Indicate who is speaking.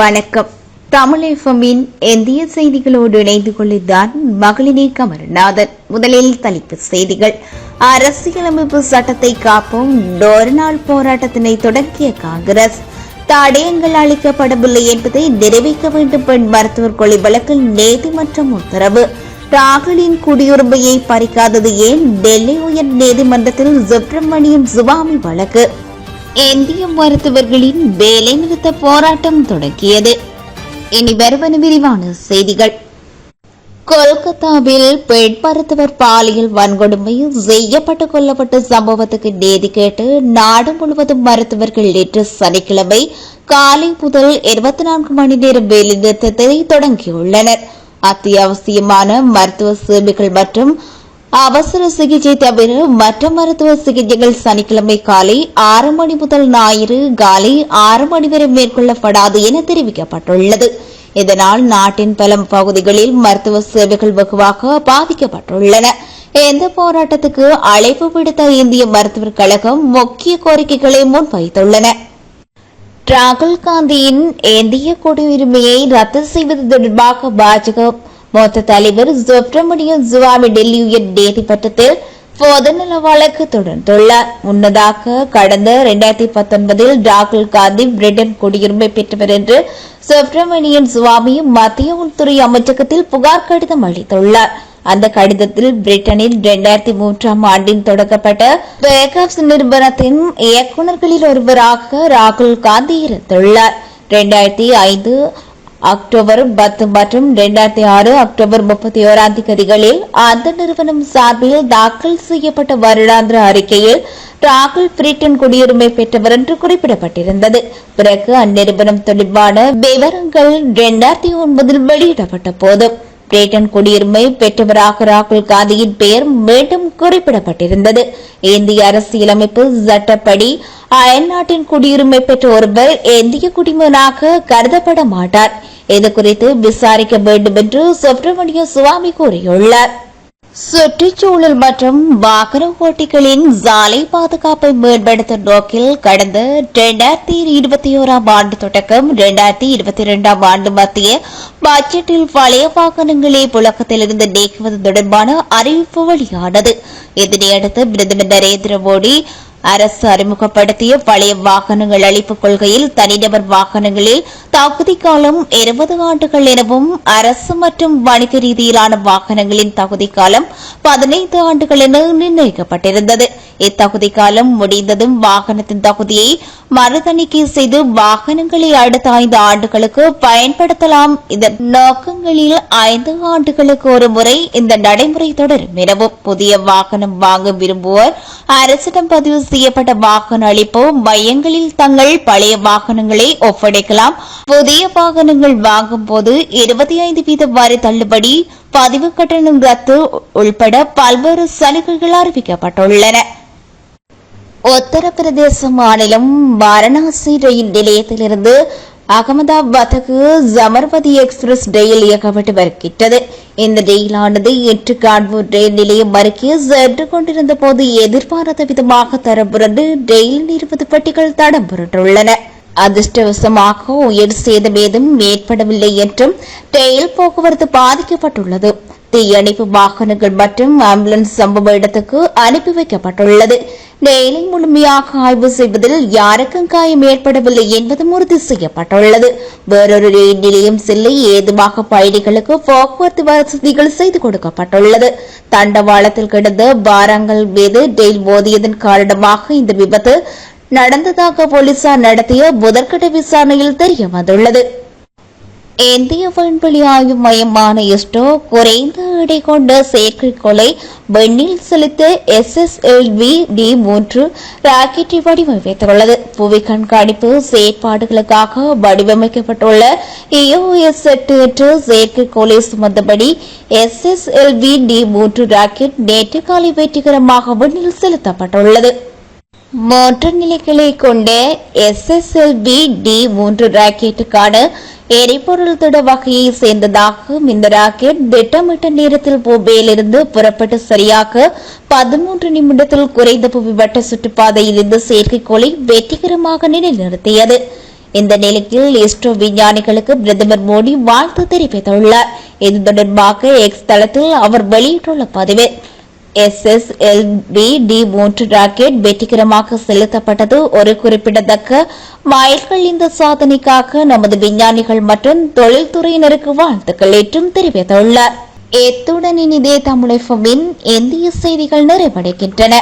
Speaker 1: வணக்கம். தமிழ் எஃப்எம்மின் இந்திய செய்திகளோடு இணைந்து கொள்ளுதான் மகளினி கமல்நாதன். முதலில் தலைப்பு செய்திகள். அரசியலமைப்பு சட்டத்தை காப்போம். டோர்னால் போராட்டத்தினை தொடங்கிய காங்கிரஸ். தடயங்கள் அளிக்கப்படவில்லை என்பதை நிறைவேற்ற வேண்டும் பெண் மருத்துவர் கொலை வழக்கில் நீதிமன்றம் உத்தரவு. ராகுலின் குடியுரிமையை பறிக்காதது ஏன்? டெல்லி உயர் நீதிமன்றத்தில் சுப்பிரமணியம் சுவாமி வழக்கு. இந்திய மருத்துவர்களின் வேலை நிறுத்த போராட்டம் தொடங்கியது. இனி வருவன விரிவான செய்திகள். கொல்கத்தாவில் பெண் மருத்துவர் பாலியல் வன்கொடுமை செய்யப்பட்டு கொல்லப்பட்ட சம்பவத்துக்கு நீதி கேட்டு நாடு முழுவதும் மருத்துவர்கள் நேற்று சனிக்கிழமை காலை முதல் இருபத்தி நான்கு மணி நேரம் வேலைநிறுத்தத்தை தொடங்கியுள்ளனர். அத்தியாவசியமான மருத்துவ சேவைகள் மற்றும் அவசர சிகிச்சை தவிர மற்ற மருத்துவ சிகிச்சைகள் சனிக்கிழமை காலை ஆறு மணி முதல் ஞாயிறு காலை ஆறு மணி வரை மேற்கொள்ளப்படாது என தெரிவிக்கப்பட்டுள்ளது. இதனால் நாட்டின் பல பகுதிகளில் மருத்துவ சேவைகள் வெகுவாக பாதிக்கப்பட்டுள்ளன. இந்த போராட்டத்துக்கு அழைப்பு விடுத்த இந்திய மருத்துவர் கழகம் முக்கிய கோரிக்கைகளை முன்வைத்துள்ளன. ராகுல் காந்தியின் இந்திய குடியுரிமையை ரத்து செய்வது தொடர்பாக பாஜக மூத்த தலைவர் சுப்பிரமணியன் சுவாமி டெல்லி உயர் பட்டத்தில் பொதுநல வழக்கு தொடர்ந்துள்ளார் முன்னதாக கடந்த இரண்டாயிரத்தி பத்தொன்பதில் ராகுல் காந்தி பிரிட்டன் குடியுரிமை பெற்றவர் என்று சுப்பிரமணியன் சுவாமி மத்திய உள்துறை அமைச்சகத்தில் புகார் கடிதம் அளித்துள்ளார். அந்த கடிதத்தில் பிரிட்டனில் இரண்டாயிரத்தி மூன்றாம் ஆண்டில் தொடங்கப்பட்ட பேக்கப்ஸ் நிறுவனத்தின் இயக்குநர்களில் ஒருவராக ராகுல் காந்தி இருந்துள்ளார். இரண்டாயிரத்தி ஐந்து அக்டோபர் பத்து மற்றும் இரண்டாயிரத்தி ஆறு அக்டோபர் முப்பத்தி ஓராம் தேதிகளில் அந்த நிறுவனம் சார்பில் தாக்கல் செய்யப்பட்ட வருடாந்திர அறிக்கையில் ராகுல் பிரிட்டன் குடியுரிமை பெற்றவர் என்று குறிப்பிடப்பட்டிருந்தது. பிறகு அந்நிறுவனம் தொடர்பான விவரங்கள் இரண்டாயிரத்தி ஒன்பதில் வெளியிடப்பட்ட போது பிரிட்டன் குடியுரிமை பெற்றவராக ராகுல் காந்தியின் பெயர் மீண்டும் குறிப்பிடப்பட்டிருந்தது. இந்திய அரசியலமைப்பு சட்டப்படி அயல்நாட்டின் குடியுரிமை பெற்ற ஒருவர் இந்திய குடிமகனாக கருதப்பட மாட்டார். இது குறித்து விசாரிக்க வேண்டும் என்று சுப்பிரமணிய சுவாமி கூறியுள்ளார். சுற்றுச்சூழல் மற்றும் வாகன ஓட்டிகளின் சாலை பாதுகாப்பை மேம்படுத்தும் நோக்கில் கடந்த இரண்டாயிரத்தி இருபத்தி ஓராம் ஆண்டு தொடக்கம் இரண்டாயிரத்தி இருபத்தி இரண்டாம் ஆண்டு மத்திய பட்ஜெட்டில் பழைய வாகனங்களை புழக்கத்திலிருந்து நீக்குவது தொடர்பான அறிவிப்பு வெளியானது. இதனையடுத்து பிரதமர் நரேந்திர மோடி அரசு அறிமுகப்படுத்திய பழைய வாகனங்கள் அளிப்பு கொள்கையில் தனிநபர் வாகனங்களில் தகுதி காலம் இருபது ஆண்டுகள் எனவும் அரசு மற்றும் வணிக ரீதியிலான வாகனங்களின் தகுதி காலம் பதினைந்து ஆண்டுகள் என நிர்ணயிக்கப்பட்டிருந்தது. இத்தகுதி காலம் முடிந்ததும் வாகனத்தின் தகுதியை மறுதணிக்கை செய்து வாகனங்களை அடுத்த ஐந்து ஆண்டுகளுக்கு பயன்படுத்தலாம். இதன் நோக்கங்களில் ஐந்து ஆண்டுகளுக்கு ஒரு முறை இந்த நடைமுறை தொடரும் எனவும் புதிய வாகனம் வாங்க விரும்புவோர் அரசிடம் பதிவு செய்யப்பட்ட வாகன அளிப்பு மையங்களில் தங்கள் பழைய வாகனங்களை ஒப்படைக்கலாம். புதிய வாகனங்கள் வாங்கும் போது இருபத்தி ஐந்து வீத வரி தள்ளுபடி பதிவு கட்டணம் ரத்து உள்பட பல்வேறு சலுகைகள் அறிவிக்கப்பட்டுள்ளன. உத்தரப்பிரதேச மாநிலம் வாரணாசி ரயில் நிலையத்திலிருந்து அகமதாபாத்துக்கு ஜமர்பதி எக்ஸ்பிரஸ் ரயில் இயக்கப்பட்டு வருகின்றது. இந்த ரயிலானது இன்று கான்பூர் ரயில் நிலையம் அருகே சென்று கொண்டிருந்த போது எதிர்பாராத விதமாக தரப்புரண்டு ரயிலின் இருபது பெட்டிகள் தடம் புரண்டுள்ளன அதிர்ஷ்டவசமாக உயிர் சேதம் ஏதும் ஏற்படவில்லை என்றும் ரயில் போக்குவரத்து பாதிக்கப்பட்டுள்ளது. தீயணைப்பு வாகனங்கள் மற்றும் ஆம்புலன்ஸ் சம்பவ இடத்துக்கு அனுப்பி வைக்கப்பட்டுள்ளது. ரயிலை முழுமையாக ஆய்வு செய்வதில் யாருக்கும் காயம் ஏற்படவில்லை என்பதும் உறுதி செய்யப்பட்டுள்ளது. வேறொரு ரயில் நிலையம் செல்ல ஏதுவாக பயணிகளுக்கு போக்குவரத்து வசதிகள் செய்து கொடுக்கப்பட்டுள்ளது. தண்டவாளத்தில் கிடந்த பாரங்கள் மீது ரயில் மோதியதன் காரணமாக இந்த விபத்து நடந்ததாக போலீசார் நடத்திய முதற்கட்ட விசாரணையில் தெரிய வந்துள்ளது. இந்திய விண்வெளி ஆய்வு மையமான இஸ்ரோ குறைந்த எடை கொண்ட செயற்கைக்கோளை விண்ணில் செலுத்த எஸ்எஸ்எல்வி டி மூன்று ராக்கெட்டை வடிவமைத்துள்ளது. புவி கண்காணிப்பு செயற்பாடுகளுக்காக வடிவமைக்கப்பட்டுள்ள இஓஎஸ் எட்டு என்ற செயற்கைக்கோளை சுமந்தபடி எஸ்எஸ்எல்வி டி மூன்று ராக்கெட் நேற்று காலை வெற்றிகரமாக விண்ணில் செலுத்தப்பட்டுள்ளது. மூன்று நிலைகளை கொண்ட எஸ்எஸ்எல்வி டி மூன்று ராக்கெட்டுக்கான எரிபொருள் திட வகையை சேர்ந்ததாகும் இந்த ராக்கெட் திட்டமிட்ட நேரத்தில் பூபேயிலிருந்து புறப்பட்டு சரியாக பதிமூன்று நிமிடத்தில் குறைந்த புவி வட்ட சுற்றுப்பாதையில் செயற்கைக்கோளை வெற்றிகரமாக நிலைநிறுத்தியது. இந்த நிலையில் இஸ்ரோ விஞ்ஞானிகளுக்கு பிரதமர் மோடி வாழ்த்து தெரிவித்துள்ளார். இது தொடர்பாக எக்ஸ் தளத்தில் அவர் வெளியிட்டுள்ள பதிவு. S S L V D மூன்று ராக்கெட் வெற்றிகரமாக செலுத்தப்பட்டது. ஒரு குறிப்பிடத்தக்க மைல்கள் இந்த சாதனைக்காக நமது விஞ்ஞானிகள் மற்றும் தொழில்துறையினருக்கு வாழ்த்துக்கள் என்றும் தெரிவித்துள்ளார். எத்துடன் இனிதே தமிழகமின் இந்திய செய்திகள் நிறைவடைகின்றன.